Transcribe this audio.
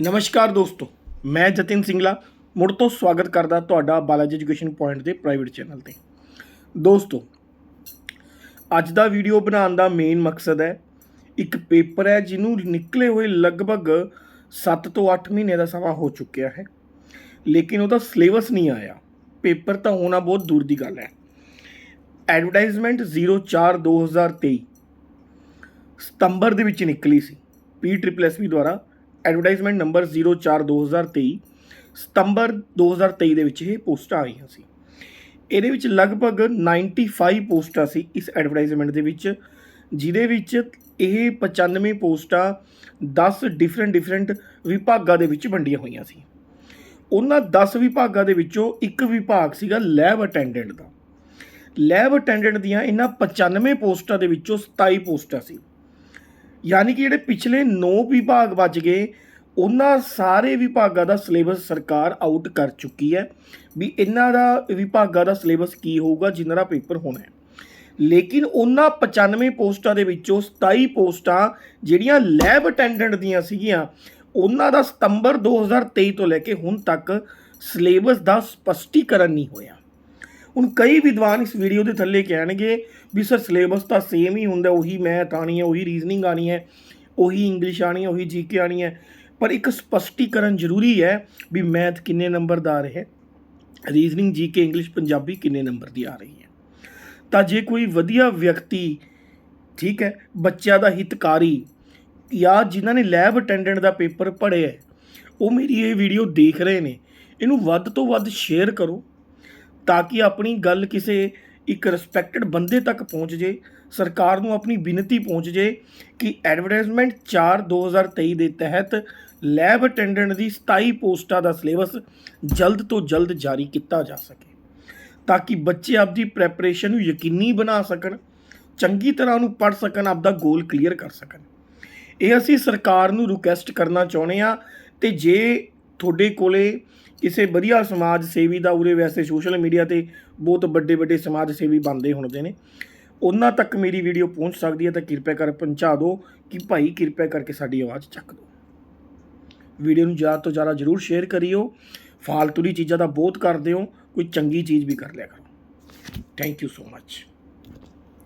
ਨਮਸਕਾਰ ਦੋਸਤੋ, ਮੈਂ ਜਤਿਨ ਸਿੰਗਲਾ, ਮੁੜ ਤੋਂ ਸਵਾਗਤ ਕਰਦਾ ਤੁਹਾਡਾ ਬਾਲਾਜੀ ਐਜੂਕੇਸ਼ਨ ਪੁਆਇੰਟ ਦੇ ਪ੍ਰਾਈਵੇਟ ਚੈਨਲ ਤੇ। ਦੋਸਤੋ, ਅੱਜ ਦਾ ਵੀਡੀਓ ਬਣਾਉਣ ਦਾ ਮੇਨ ਮਕਸਦ ਹੈ, ਇੱਕ ਪੇਪਰ ਹੈ ਜਿਹਨੂੰ ਨਿਕਲੇ ਹੋਏ ਲਗਭਗ 7 ਤੋਂ 8 ਮਹੀਨੇ ਦਾ ਸਮਾਂ ਹੋ ਚੁੱਕਿਆ ਹੈ। ਲੇਕਿਨ ਉਹਦਾ ਸਿਲੇਬਸ ਨਹੀਂ ਆਇਆ। ਪੇਪਰ ਤਾਂ ਹੋਣਾ ਬਹੁਤ ਦੂਰ ਦੀ ਗੱਲ ਹੈ। ਐਡਵਰਟਾਈਜ਼ਮੈਂਟ 04 2023 ਸਤੰਬਰ ਦੇ ਵਿੱਚ ਨਿਕਲੀ ਸੀ। ਪੀ ਟ੍ਰਿਪਲ ਐਸ ਵੀ ਦੁਆਰਾ ਐਡਵਰਟਾਈਜ਼ਮੈਂਟ ਨੰਬਰ 04 2023 ਸਤੰਬਰ 2023 ਦੇ ਵਿੱਚ ਇਹ ਪੋਸਟਾਂ ਆਈਆਂ ਸੀ। ਇਹਦੇ ਵਿੱਚ ਲਗਭਗ 95 ਪੋਸਟਾਂ ਸੀ ਇਸ ਐਡਵਰਟਾਈਜ਼ਮੈਂਟ ਦੇ ਵਿੱਚ, ਜਿਹਦੇ ਵਿੱਚ ਇਹ 95 ਪੋਸਟਾਂ 10 ਡਿਫਰੈਂਟ ਡਿਫਰੈਂਟ ਵਿਭਾਗਾਂ ਦੇ ਵਿੱਚ ਵੰਡੀਆਂ ਹੋਈਆਂ ਸੀ। ਉਹਨਾਂ 10 ਵਿਭਾਗਾਂ ਦੇ ਵਿੱਚੋਂ ਇੱਕ ਵਿਭਾਗ ਸੀਗਾ ਲੈਬ ਅਟੈਂਡੈਂਟ ਦਾ। ਲੈਬ ਅਟੈਂਡੈਂਟ ਦੀਆਂ ਇਹਨਾਂ 95 ਪੋਸਟਾਂ ਦੇ ਵਿੱਚੋਂ 27 ਪੋਸਟਾਂ ਸੀ। ਯਾਨੀ ਕਿ ਜਿਹੜੇ ਪਿਛਲੇ 9 ਵਿਭਾਗ ਬਚ ਗਏ, ਉਹਨਾਂ ਸਾਰੇ ਵਿਭਾਗਾਂ ਦਾ ਸਿਲੇਬਸ ਸਰਕਾਰ ਆਊਟ ਕਰ ਚੁੱਕੀ ਹੈ ਵੀ ਇਹਨਾਂ ਦਾ ਵਿਭਾਗਾਂ ਦਾ ਸਿਲੇਬਸ ਕੀ ਹੋਊਗਾ, ਜਿਨ੍ਹਾਂ ਦਾ ਪੇਪਰ ਹੋਣਾ ਹੈ। ਲੇਕਿਨ ਉਹਨਾਂ 95 ਪੋਸਟਾਂ ਦੇ ਵਿੱਚੋਂ 27 ਪੋਸਟਾਂ ਜਿਹੜੀਆਂ ਲੈਬ ਅਟੈਂਡੈਂਟ ਦੀਆਂ ਸੀਗੀਆਂ, ਉਹਨਾਂ ਦਾ ਸਤੰਬਰ 2023 ਤੋਂ ਲੈ ਕੇ ਹੁਣ ਤੱਕ ਸਿਲੇਬਸ ਦਾ ਸਪਸ਼ਟੀਕਰਨ ਨਹੀਂ ਹੋਇਆ। ਹੁਣ ਕਈ ਵਿਦਵਾਨ ਇਸ ਵੀਡੀਓ ਦੇ ਥੱਲੇ ਕਹਿਣਗੇ ਵੀ ਸਰ ਸਿਲੇਬਸ ਤਾਂ ਸੇਮ ਹੀ ਹੁੰਦਾ, ਉਹੀ ਮੈਥ ਆਣੀ ਹੈ, ਉਹੀ ਰੀਜ਼ਨਿੰਗ ਆਣੀ ਹੈ, ਉਹੀ ਇੰਗਲਿਸ਼ ਆਣੀ ਹੈ, ਉਹੀ ਜੀਕੇ ਆਣੀ ਹੈ। ਪਰ ਇੱਕ ਸਪਸ਼ਟੀਕਰਨ ਜ਼ਰੂਰੀ ਹੈ ਵੀ ਮੈਥ ਕਿੰਨੇ ਨੰਬਰ ਦਾ ਆ ਰਿਹਾ ਹੈ ਰੀਜ਼ਨਿੰਗ ਜੀਕੇ ਇੰਗਲਿਸ਼ ਪੰਜਾਬੀ ਕਿੰਨੇ ਨੰਬਰ ਦੀ ਆ ਰਹੀ ਹੈ। ਤਾਂ ਜੇ ਕੋਈ ਵਧੀਆ ਵਿਅਕਤੀ, ਠੀਕ ਹੈ, ਬੱਚਿਆਂ ਦਾ ਹਿਤਕਾਰੀ ਜਾਂ ਜਿਨ੍ਹਾਂ ਨੇ ਲੈਬ ਅਟੈਂਡੈਂਟ ਦਾ ਪੇਪਰ ਪੜ੍ਹਿਆ ਉਹ ਮੇਰੀ ਇਹ ਵੀਡੀਓ ਦੇਖ ਰਹੇ ਨੇ, ਇਹਨੂੰ ਵੱਧ ਤੋਂ ਵੱਧ ਸ਼ੇਅਰ ਕਰੋ। ਤਾਂ ਕਿ ਆਪਣੀ ਗੱਲ ਕਿਸੇ ਇੱਕ ਰਿਸਪੈਕਟਡ ਬੰਦੇ ਤੱਕ ਪਹੁੰਚ ਜੇ, ਸਰਕਾਰ ਨੂੰ ਆਪਣੀ ਬੇਨਤੀ ਪਹੁੰਚ ਜੇ ਕਿ ਐਡਵਰਟਾਈਜ਼ਮੈਂਟ 4 2023 ਦੇ ਤਹਿਤ ਲੈਬ ਅਟੈਂਡੈਂਟ ਦੀ 27 ਪੋਸਟਾਂ ਦਾ ਸਿਲੇਬਸ ਜਲਦ ਤੋਂ ਜਲਦ ਜਾਰੀ ਕੀਤਾ ਜਾ ਸਕੇ, ਤਾਂ ਕਿ ਬੱਚੇ ਆਪਦੀ ਪ੍ਰੈਪਰੇਸ਼ਨ ਨੂੰ ਯਕੀਨੀ ਬਣਾ ਸਕਣ, ਚੰਗੀ ਤਰ੍ਹਾਂ ਉਹਨੂੰ ਪੜ੍ਹ ਸਕਣ, ਆਪਦਾ ਗੋਲ ਕਲੀਅਰ ਕਰ ਸਕਣ। ਇਹ ਅਸੀਂ ਸਰਕਾਰ ਨੂੰ ਰਿਕੁਐਸਟ ਕਰਨਾ ਚਾਹੁੰਦੇ ਆ ਤੇ ਜੇ ਤੁਹਾਡੇ ਕੋਲੇ ਕਿਸੇ ਵਧੀਆ ਸਮਾਜ ਸੇਵੀ ਦਾ ਉਰੇ ਵੈਸੇ ਸੋਸ਼ਲ ਮੀਡੀਆ ਤੇ ਬਹੁਤ ਵੱਡੇ ਵੱਡੇ ਸਮਾਜ ਸੇਵੀ ਬਣਦੇ ਹੁੰਦੇ ਨੇ। ਉਹਨਾਂ ਤੱਕ ਮੇਰੀ ਵੀਡੀਓ ਪਹੁੰਚ ਸਕਦੀ ਹੈ ਤਾਂ ਕਿਰਪਾ ਕਰ ਪਹੁੰਚਾ ਦਿਓ ਕਿ ਭਾਈ ਕਿਰਪਾ ਕਰਕੇ ਸਾਡੀ ਆਵਾਜ਼ ਚੱਕ ਦਿਓ। ਵੀਡੀਓ ਨੂੰ ਜ਼ਿਆਦਾ ਤੋਂ ਜ਼ਿਆਦਾ ਜ਼ਰੂਰ ਸ਼ੇਅਰ ਕਰਿਓ। ਫਾਲਤੂ ਦੀ ਚੀਜ਼ਾਂ ਦਾ ਬਹੁਤ ਕਰਦੇ ਹੋ ਕੋਈ ਚੰਗੀ ਚੀਜ਼ ਵੀ ਕਰ ਲਿਆ ਕਰੋ। Thank you so much